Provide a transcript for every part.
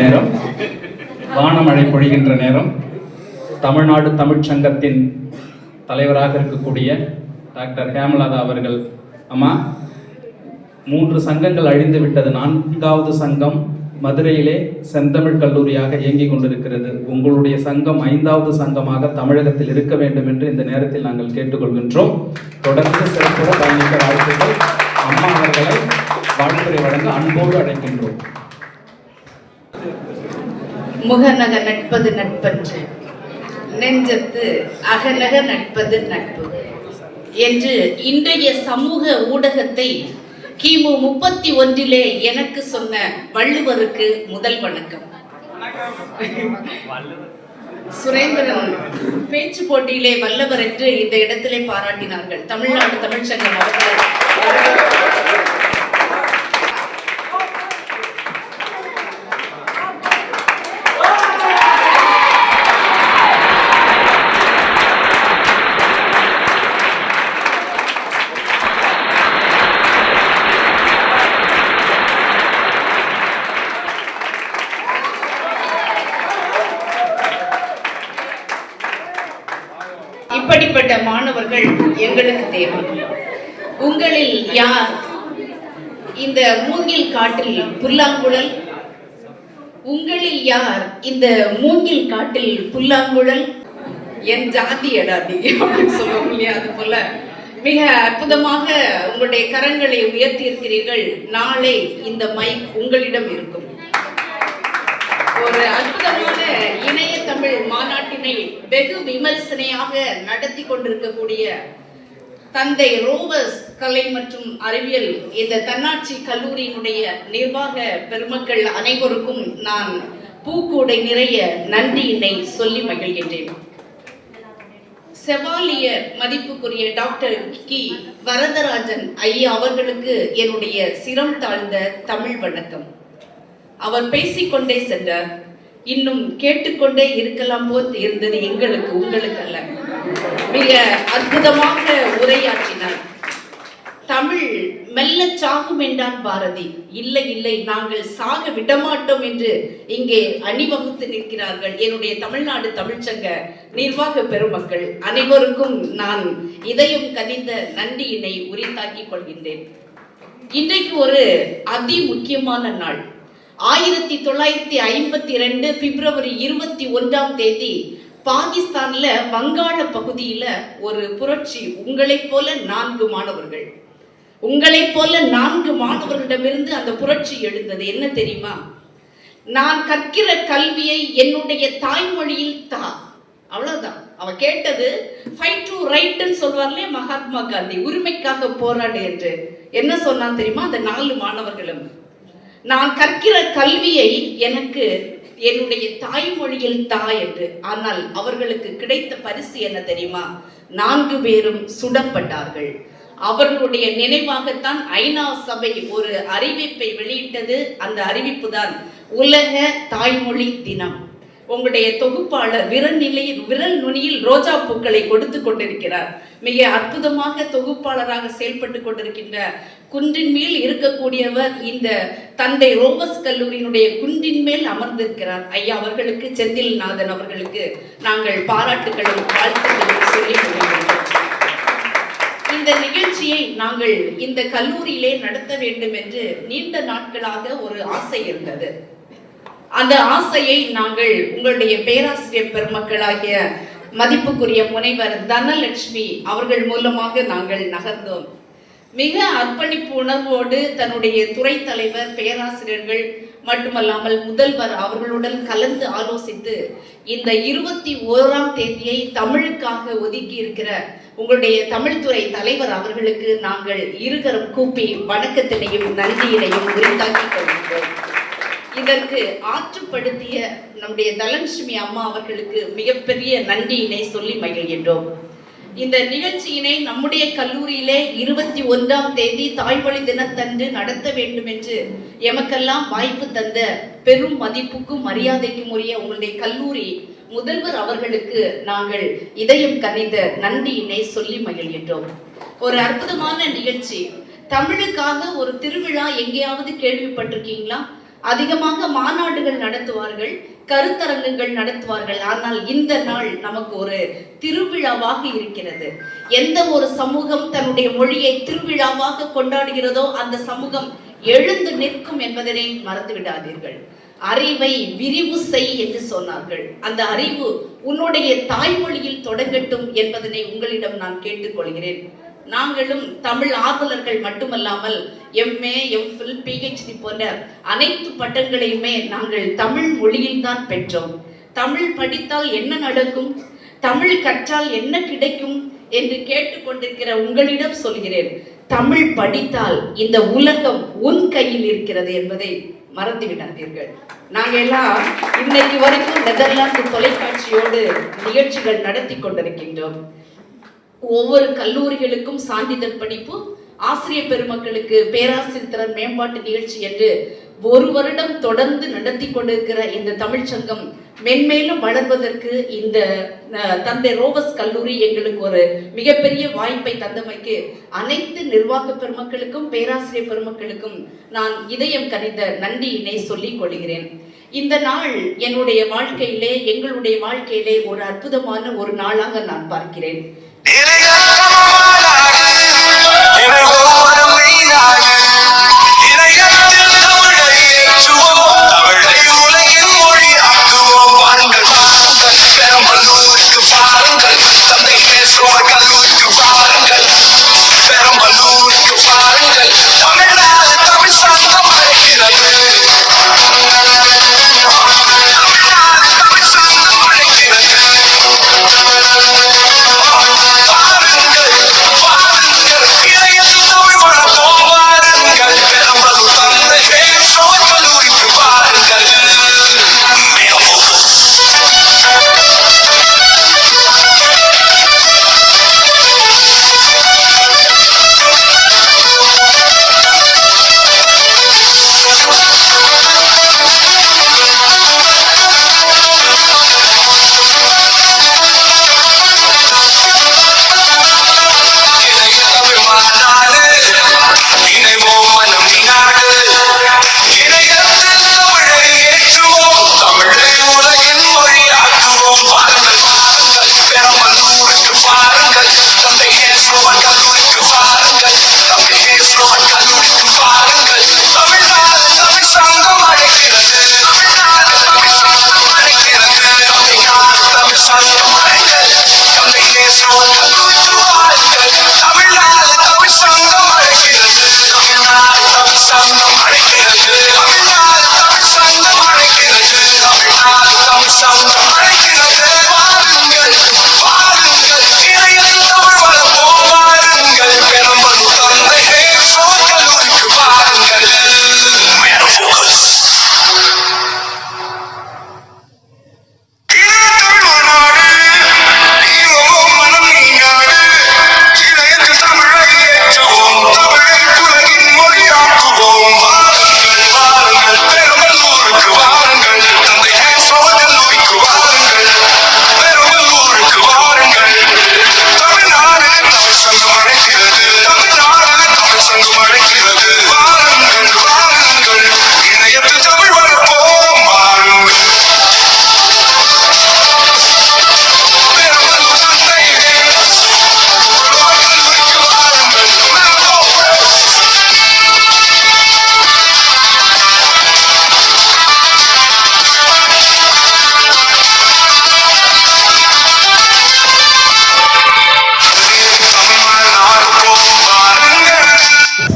நேரம் வானமழை பொழிகின்ற நேரம் தமிழ்நாடு தமிழ்ச் சங்கத்தின் தலைவராக இருக்கக்கூடிய டாக்டர் ஹேமலதா அவர்கள். அம்மா மூன்று சங்கங்கள் அழிந்து விட்டது. நான்காவது சங்கம் மதுரையிலே செந்தமிழ் கல்லூரியாக இயங்கிக் கொண்டிருக்கிறது. உங்களுடைய சங்கம் ஐந்தாவது சங்கமாக தமிழகத்தில் இருக்க வேண்டும் என்று இந்த நேரத்தில் நாங்கள் கேட்டுக்கொள்கின்றோம். தொடர்ந்து சிறப்புற பயணிக்க வாழ்த்துக்கள். அம்மா அவர்களை வாழ்த்துறை வழங்க அன்போடு அழைக்கின்றோம். முகநக நட்பது நட்பன்று நெஞ்சத்து அகநக நட்பது நட்பு என்று இன்றைய சமூக ஊடகத்தை கிமு முப்பத்தி ஒன்றிலே எனக்கு சொன்ன வள்ளுவருக்கு முதல் வணக்கம். சுரேந்திரன் பேச்சு போட்டியிலே வல்லவர் என்று இந்த இடத்திலே பாராட்டினார்கள். தமிழ்நாடு தமிழ்ச்சங்கம் அவர்கள். அப்படிப்பட்ட மாணவர்கள் எங்களுக்கு தேவை. உங்களில் யார்? இந்த மூங்கில் காட்டில் புல்லாங்குழல். உங்களில் யார் இந்த மூங்கில் காட்டில் புல்லாங்குழல்? என் ஜாதி எடாதி அப்படின்னு சொல்லுவோம் இல்லையா அது போல. மிக அற்புதமாக உங்களுடைய கரங்களை உயர்த்தி இருக்கிறீர்கள் நாளை இந்த மைக் உங்களிடம் இருக்கும். ஒரு இணைய தமிழ் மாநாட்டினை வெகு விமரிசனையாக நடத்தி கொண்டிருக்கக்கூடிய தந்தை ரோவர்ஸ் கலை மற்றும் அறிவியல் இந்த தன்னாட்சி கல்லூரியினுடைய நிர்வாக பெருமக்கள் அனைவருக்கும் நான் பூக்கூடை நிறைய நன்றியினை சொல்லி மகிழ்கின்றேன். செவாலிய மதிப்புக்குரிய டாக்டர் கி. வரதராஜன் ஐயா அவர்களுக்கு என்னுடைய சிரம் தாழ்ந்த தமிழ் வணக்கம். அவர் பேசிக்கொண்டே சென்றார். இன்னும் கேட்டுக்கொண்டே இருக்கலாம் போல் இருந்தது எங்களுக்கு உங்களுக்கு அல்ல மிக அற்புதமாக உரையாற்றினார். தமிழ் மெல்ல சாகும் என்றான் பாரதி. இல்லை இல்லை நாங்கள் சாக விடமாட்டோம் என்று இங்கே அணிவகுத்து நிற்கிறார்கள். என்னுடைய தமிழ்நாடு தமிழ்ச்சங்க நிர்வாக பெருமக்கள் அனைவருக்கும் நான் இதயம் கனிந்த நன்றியினை உரித்தாக்கிக் கொள்கின்றேன். இன்றைக்கு ஒரு அதி முக்கியமான நாள். ஆயிரத்தி தொள்ளாயிரத்தி ஐம்பத்தி ரெண்டு பிப்ரவரி இருபத்தி ஒன்றாம் தேதி பாகிஸ்தான்ல வங்காள பகுதியில ஒரு புரட்சி உங்களைப் போல நான்கு மாணவர்கள். உங்களைப் போல நான்கு மாணவர்களிடமிருந்து அந்த புரட்சி எழுந்தது. என்ன தெரியுமா? நான் கற்கிற கல்வியை என்னுடைய தாய்மொழியில் தா அவ்வளவுதான். அவ கேட்டது ஃபைட் டு ரைட்னு சொல்வார்லே மகாத்மா காந்தி. உரிமைக்காக போராடு என்று. என்ன சொன்னான் தெரியுமா? அந்த நாலு மாணவர்களும். நான் கற்கிற கல்வியை எனக்கு என்னுடைய தாய்மொழியில் தா என்று. ஆனால் அவர்களுக்கு கிடைத்த பரிசு என்ன தெரியுமா? நான்கு பேரும் சுடப்பட்டார்கள். அவர்களுடைய நினைவாகத்தான் ஐநா சபை ஒரு அறிவிப்பை வெளியிட்டது. அந்த அறிவிப்பு தான் உலக தாய்மொழி தினம். உங்களுடைய தொகுப்பாளர் விரல் நிலையில் விரல் நுனியில் ரோஜா பூக்களை கொடுத்து கொண்டிருக்கிறார். மிக அற்புதமாக தொகுப்பாளராக செயல்பட்டு கொண்டிருக்கின்ற குன்றின் மேல் இருக்கக்கூடியவர் இந்த தந்தை ரோமஸ் கல்லூரியினுடைய குன்றின் மேல் அமர்ந்திருக்கிறார். ஐயா அவர்களுக்கு செந்தில்நாதன் அவர்களுக்கு நாங்கள் பாராட்டுகளும் வாழ்த்துக்களும் சொல்லிக் கொள்கிறோம் இந்த நிகழ்ச்சியை நாங்கள் இந்த கல்லூரியிலே நடத்த வேண்டும் என்று நீண்ட நாட்களாக ஒரு ஆசை இருந்தது. அந்த ஆசையை நாங்கள் உங்களுடைய பேராசிரியர் பெருமக்களாகிய மதிப்புக்குரிய முனைவர் தனலட்சுமி அவர்கள் மூலமாக நாங்கள் நகர்ந்தோம். மிக அர்ப்பணிப்பு உணர்வோடு தன்னுடைய துறை தலைவர் பேராசிரியர்கள் மட்டுமல்லாமல் முதல்வர் அவர்களுடன் கலந்து ஆலோசித்து இந்த இருபத்தி ஓராம் தேதியை தமிழுக்காக ஒதுக்கி இருக்கிற உங்களுடைய தமிழ்துறை தலைவர் அவர்களுக்கு நாங்கள் இருகரம் கூப்பி வணக்கத்தினையும் நன்றியினையும் உரித்தாக்கிக் கொள்கிறோம் இதற்கு ஆற்றுப்படுத்திய நம்முடைய தனலட்சுமி அம்மா அவர்களுக்கு மிகப்பெரிய நன்றியினை சொல்லி மகிழ்கின்றோம். இந்த நிகழ்ச்சியினை நம்முடைய கல்லூரியிலே இருபத்தி ஒன்றாம் தேதி தாய்மொழி தினத்தன்று நடத்த வேண்டும் என்று எமக்கெல்லாம் வாய்ப்பு தந்த பெரும் மதிப்புக்கும் மரியாதைக்கும் உரிய உங்களுடைய கல்லூரி முதல்வர் அவர்களுக்கு நாங்கள் இதயம் கனிந்த நன்றியினை சொல்லி மகிழ்கின்றோம். ஒரு அற்புதமான நிகழ்ச்சி. தமிழுக்காக ஒரு திருவிழா எங்கேயாவது கேள்விப்பட்டிருக்கீங்களா? அதிகமாக மாநாடுகள் நடத்துவார்கள் கருத்தரங்குகள் நடத்துவார்கள். ஆனால் இந்த நாள் நமக்கு ஒரு திருவிழாவாக இருக்கிறது. எந்த ஒரு சமூகம் தன்னுடைய மொழியை திருவிழாவாக கொண்டாடுகிறதோ அந்த சமூகம் எழுந்து நிற்கும் என்பதனை மறந்து விடாதீர்கள் அறிவை விரிவு செய் என்று சொன்னார்கள். அந்த அறிவு உன்னுடைய தாய்மொழியில் தொடங்கட்டும் என்பதனை உங்களிடம் நான் கேட்டுக்கொள்கிறேன். நாங்களும் தமிழ் ஆர்வலர்கள் மட்டுமல்லாமல் எம்ஏ எம்ஃபில் பிஹெச்டி போன்ற அனைத்து பட்டங்களையுமே நாங்கள் தமிழ் மொழியில் தான் பெற்றோம். தமிழ் படித்தால் என்ன நடக்கும்? தமிழ் கற்றால் என்ன கிடைக்கும்? என்று கேட்டுக்கொண்டிருக்கிற உங்களிடம் சொல்கிறேன். தமிழ் படித்தால் இந்த உலகம் உன் கையில் இருக்கிறது என்பதை மறந்து விடாதீர்கள் நாங்க எல்லாம் இன்னைக்கு வரைக்கும் நெதர்லாந்து தொலைக்காட்சியோடு நிகழ்ச்சிகள் நடத்தி கொண்டிருக்கின்றோம். ஒவ்வொரு கல்லூரிகளுக்கும் சான்றிதழ் படிப்பு ஆசிரியர் பெருமக்களுக்கு பேராசிரியர் மேம்பாட்டு நிகழ்ச்சி என்று ஒரு வருடம் தொடர்ந்து நடத்தி கொண்டிருக்கிற இந்த தமிழ்ச் சங்கம் மென்மேலும் வளர்வதற்கு இந்த தந்தை ரோபஸ் கல்லூரி எங்களுக்கு ஒரு மிகப்பெரிய வாய்ப்பை தந்தமைக்கு அனைத்து நிர்வாக பெருமக்களுக்கும் பேராசிரியர் பெருமக்களுக்கும் நான் இதயம் கனிந்த நன்றியினை சொல்லிக் கொள்கிறேன். இந்த நாள் என்னுடைய வாழ்க்கையிலே எங்களுடைய வாழ்க்கையிலே ஒரு அற்புதமான ஒரு நாளாக நான் பார்க்கிறேன். so I got loose.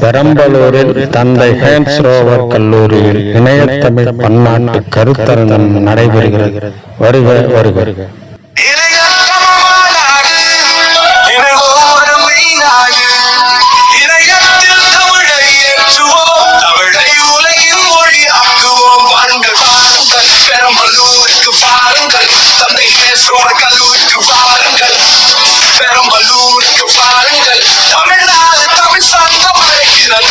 பெரம்பலூரில் தந்தை ஹேம்ஸ் ரோவர் கல்லூரியில் இணையத்தமிழ் பன்னாட்டு கருத்தரங்கம் நடைபெறுகிறது. வருக வருக. பாருங்கள் பெரம்பலூருக்கு பாருங்கள் தமிழ்நாடு தமிழ் சங்கம் தமிழ்நாடு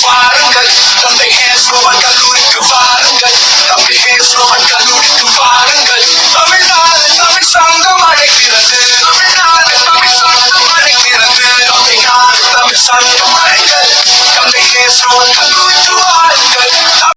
பெரம்பலூருக்கு பாருங்கள் தந்தை ஹேஸ்ரோவன் கல்லூரிக்கு பாருங்கள் தம்பி ஹேஸ்ரோவன் கல்லூரிக்கு பாருங்கள் தமிழ்நாடு தமிழ் சங்கம் அழைக்கிறது தமிழ்நாடு தமிழ் சங்கம் அழைக்கிறது தமிழ்நாடு தமிழ் சங்கம் அழைக்கிறது தந்தை ஹேஸ்ரோவன் கல்லூரி